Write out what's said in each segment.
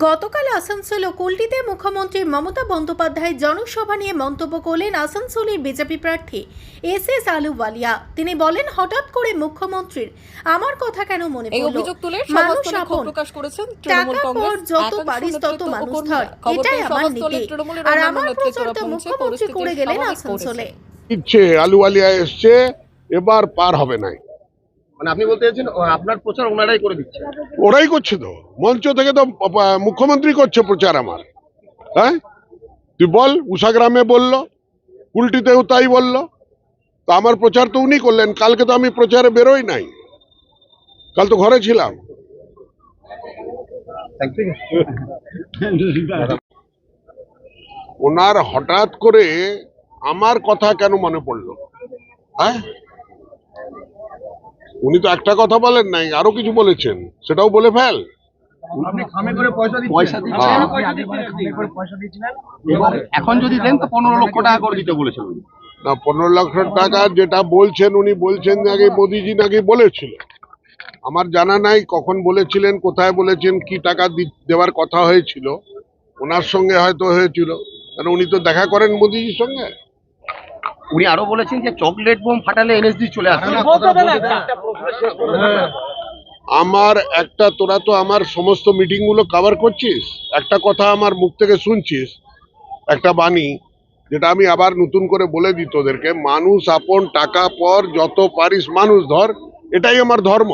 গতকাল আসানসোল ও কুলটিতে মুখ্যমন্ত্রী মমতা বন্দ্যোপাধ্যায় জনসভা নিয়ে মন্তব্য করলেন আসানসোলের বিজেপি প্রার্থী এস এস আলুওয়ালিয়া। তিনি বলেন হঠাৎ করে মুখ্যমন্ত্রীর আমার কথা কেন মনে এই পড়ল? মানুষ আপন। করেছেন টাকা পর যত একাংশ পারিস তত মানুষ ধর। এটাই আমার নীতি। আর আমার নেতৃত্বরা প্রচারটা মুখ্যমন্ত্রী করে গেলেন আসানসোলে। আলুওয়ালিয়া এসছে এবার পার হবে নাই। মানে ওরাই করছে তো। মঞ্চ থেকে তো মুখ্যমন্ত্রী করছে প্রচার আমার। হ্যাঁ? তুই বল উষাগ্রামে উল্টিতেও তাই তো আমার প্রচার তো উনি করলেন, কালকে তো আমি প্রচারে বেরোই নাই। কাল তো ঘরে ছিলাম। ওনার হঠাৎ করে আমার কথা কেন মনে পড়ল? হ্যাঁ? উনি তো একটা কথা বলেন নাই আরও কিছু বলেছেন সেটাও বলে ফেল। এবার এখন যদি দেন তো পনেরো লক্ষ টাকা করে দিতে বলেছিল না পনেরো লক্ষ টাকা যেটা বলছেন উনি বলছেন যে আগে মোদিজি নাকি বলেছিল আমার জানা নাই কখন বলেছিলেন কোথায় বলেছেন কি টাকা দেওয়ার কথা হয়েছিল। ওনার সঙ্গে হয়তো হয়েছিল। কারণ উনি তো দেখা করেন মোদিজির সঙ্গে? উনি আরও বলেছেন যে চকলেট বোম ফাটালে এনএসডি চলে আসবে আমার একটা তোরা তো আমার সমস্ত মিটিংগুলো কভার করছিস। একটা কথা আমার মুখ থেকে শুনছিস একটা বাণী যেটা আমি আবার নতুন করে বলে দিই তোদেরকে। মানুষ আপন টাকা পর যত পারিস মানুষ ধর এটাই আমার ধর্ম।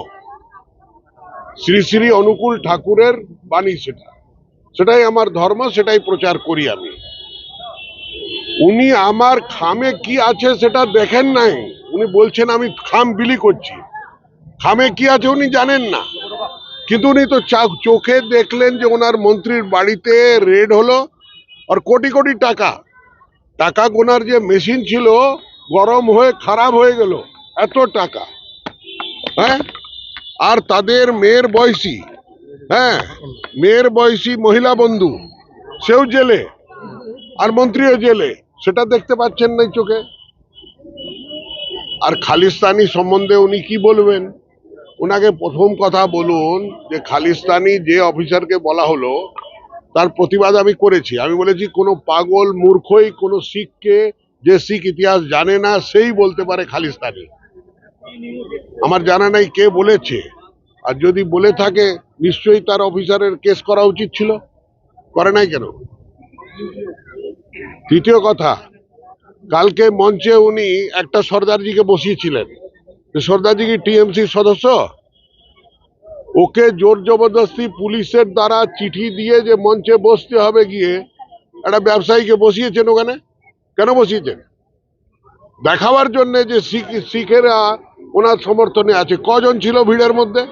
শ্রী শ্রী অনুকূল ঠাকুরের বাণী সেটা। সেটাই আমার ধর্ম সেটাই প্রচার করি আমি। উনি আমার খামে কি আছে সেটা দেখেন নাই। উনি বলছেন আমি খাম বিলি করছি। খামে কি আছে উনি জানেন না। কিন্তু উনি তো চোখে দেখলেন যে ওনার মন্ত্রীর বাড়িতে রেড হলো আর কোটি কোটি টাকা। টাকা গোনার যে মেশিন ছিল, গরম হয়ে খারাপ হয়ে গেল। এত টাকা। হ্যাঁ? আর তাদের মেয়ের বয়সী। হ্যাঁ? মেয়ের বয়সী মহিলা বন্ধু। সেও জেলে। আর মন্ত্রীও জেলে। সেটা দেখতে পাচ্ছেন না চোখে। আর খালিস্তানি সম্বন্ধে উনি কি বলবেন? ওনাকে প্রথম কথা বলুন যে খালিস্তানি যে অফিসারকে বলা হলো, তার প্রতিবাদ আমি করেছি। আমি বলেছি, কোনো পাগল মূর্খই, কোনো শিখকে যে শিখ ইতিহাস জানে না, সেই বলতে পারে খালিস্তানি। আমার জানা নাই কে বলেছে। আর যদি বলে থাকে, নিশ্চয়ই তার অফিসারের কেস করা উচিত ছিল। করে নাই কেন? তৃতীয় কথা, কালকে মঞ্চে উনি একটা সর্দারজিকে বসিয়েছিলেন। সর্দারজি কি টিএমসির সদস্য? ওকে জোর জবরদস্তি পুলিশের দ্বারা চিঠি দিয়ে যে মঞ্চে বসতে হবে গিয়ে, একটা ব্যবসায়ীকে বসিয়েছেন ওখানে? কেন বসিয়েছেন? দেখাবার জন্য যে শিখ, শিখেরা ওনার সমর্থনে আছে। কজন ছিল ভিড়ের মধ্যে?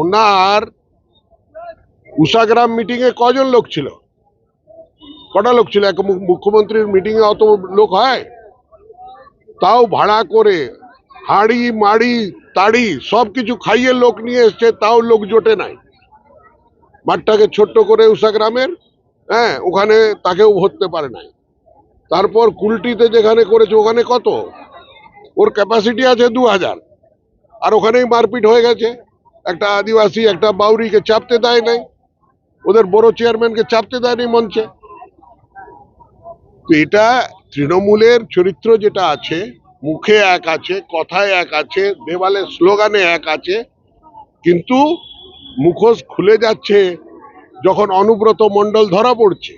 ওনার উষাগ্রাম মিটিং এ কজন লোক ছিল? কটা লোক ছিল? এক মুখ্যমন্ত্রীর মিটিং এ অত লোক হয়? তাও ভাড়া করে হাড়ি, মাড়ি, তাড়ি সব কিছু খাইয়ে লোক নিয়ে এসছে, তাও লোক জোটে নাই। মাঠটাকে ছোট্ট করে উষা গ্রামের হ্যাঁ ওখানে তাকেও ভরতে পারে নাই। তারপর কুলটিতে যেখানে করেছে, ওখানে কত? ওর ক্যাপাসিটি আছে দু হাজার। আর ওখানেই মারপিট হয়ে গেছে। একটা আদিবাসী, একটা বাউরিকে চাপতে দেয় নাই। ওদের বড় চেয়ারম্যানকে চাপতে দেয়নি মঞ্চে। এটা তৃণমূলের চরিত্র যেটা আছে, মুখে এক আছে, কথায় এক আছে দেওয়ালে স্লোগানে এক আছে, কিন্তু মুখোশ খুলে যাচ্ছে যখন অনুব্রত মণ্ডল ধরা পড়ছে।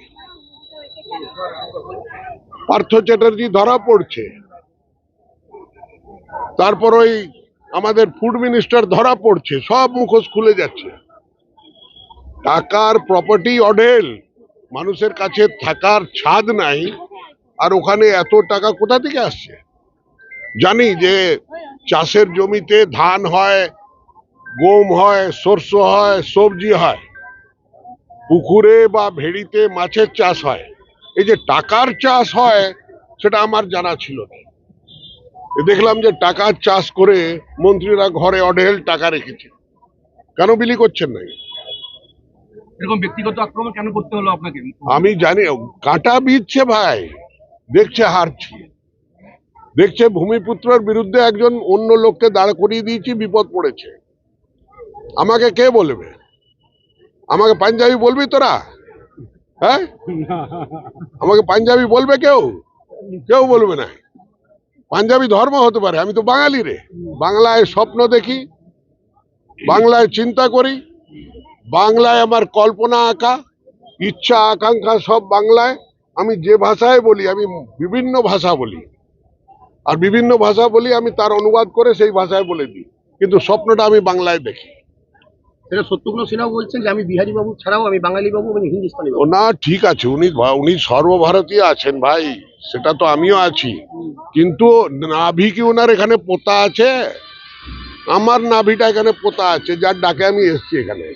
পার্থ চ্যাটার্জি ধরা পড়ছে। তারপর ওই আমাদের ফুড মিনিস্টার ধরা পড়ছে, সব মুখোশ খুলে যাচ্ছে। টাকার প্রপার্টি অঢেল। মানুষের কাছে থাকার ছাদ নাই, আর ওখানে এত টাকা কোথা থেকে আসছে? জানি যে চাষের জমিতে ধান হয়, গম হয় শস্য হয়, সবজি হয়। পুকুরে বা ভেড়িতে মাছের চাষ হয়। এই যে টাকার চাষ হয়, সেটা আমার জানা ছিল না। দেখলাম যে টাকার চাষ করে মন্ত্রীরা ঘরে অঢেল টাকা রেখেছে। কেন বিলি করছেন না? আমি জানি, কাঁটা বিচ্ছে ভাই, দেখছে হারছি। দেখছে ভূমিপুত্রের বিরুদ্ধে একজন অন্য লোককে দাঁড় করিয়ে দিয়েছি, বিপদ পড়েছে। আমাকে কে বলবে? আমাকে পাঞ্জাবি বলবি তোরা? হ্যাঁ? আমাকে পাঞ্জাবি বলবে কেউ? কেউ বলবে না। পাঞ্জাবি ধর্ম হতে পারে, আমি তো বাঙালি রে। বাংলায় স্বপ্ন দেখি, বাংলায় চিন্তা করি। বাংলায় আমার কল্পনা আঁকা ইচ্ছা আকাঙ্ক্ষা সব বাংলায়। আমি যে ভাষায় বলি আমি বিভিন্ন ভাষা বলি। আর বিভিন্ন ভাষা বলি আমি তার অনুবাদ করে সেই ভাষায় বলে দিই। কিন্তু স্বপ্নটা আমি বাংলায় দেখি। সেটা সত্যগুলো সিনহাও বলছেন যে আমি বিহারি বাবু ছাড়াও আমি বাঙালি বাবু এবং হিন্দুস্তানি ও বাবু না ঠিক আছে। উনি উনি সর্বভারতীয় আছেন ভাই। সেটা তো আমিও আছি। কিন্তু নাভি কি ওনার এখানে পোতা আছে? আমার নাভিটা এখানে পোতা আছে যার ডাকে আমি এসেছি এখানে?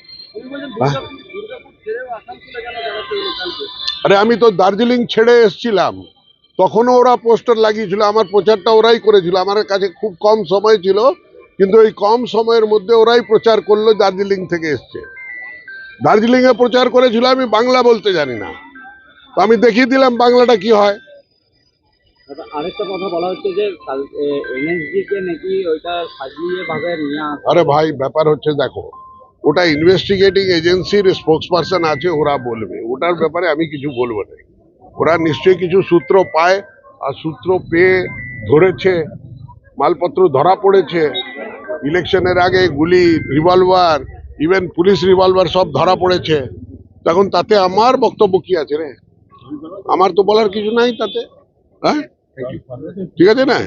আরে আমি তো দার্জিলিং ছেড়ে এসেছিলাম। তখনও ওরা পোস্টার লাগিয়েছিল আমার প্রচারটা ওরাই করেছিল। আমার কাছে খুব কম সময় ছিল কিন্তু এই কম সময়ের মধ্যে ওরাই প্রচার করল দার্জিলিং থেকে এসছে। দার্জিলিং এ প্রচার করেছিল আমি বাংলা বলতে জানি না। তো আমি দেখিয়ে দিলাম বাংলাটা কি হয়। আরেকটা কথা বলা হচ্ছে যে এনএসডি কে নাকি ওইটা সাজিয়ে ভাবে নিয়ে আরে ভাই ব্যাপার হচ্ছে দেখো ওটা ইনভেস্টিগেটিং এজেন্সির স্পোক্স পার্সন আছে, ওরা বলবে। ওটার ব্যাপারে আমি কিছু বলব না। ওরা নিশ্চয়ই কিছু সূত্র পায়, আর সূত্র পেয়ে ধরেছে, মালপত্র ধরা পড়েছে। ইলেকশনের আগে গুলি রিভলভার ইভেন পুলিশ রিভলভার সব ধরা পড়েছে। তখন তাতে আমার বক্তব্য কি আছে রে? আমার তো বলার কিছু নাই তাতে। হ্যাঁ? ঠিক আছে না?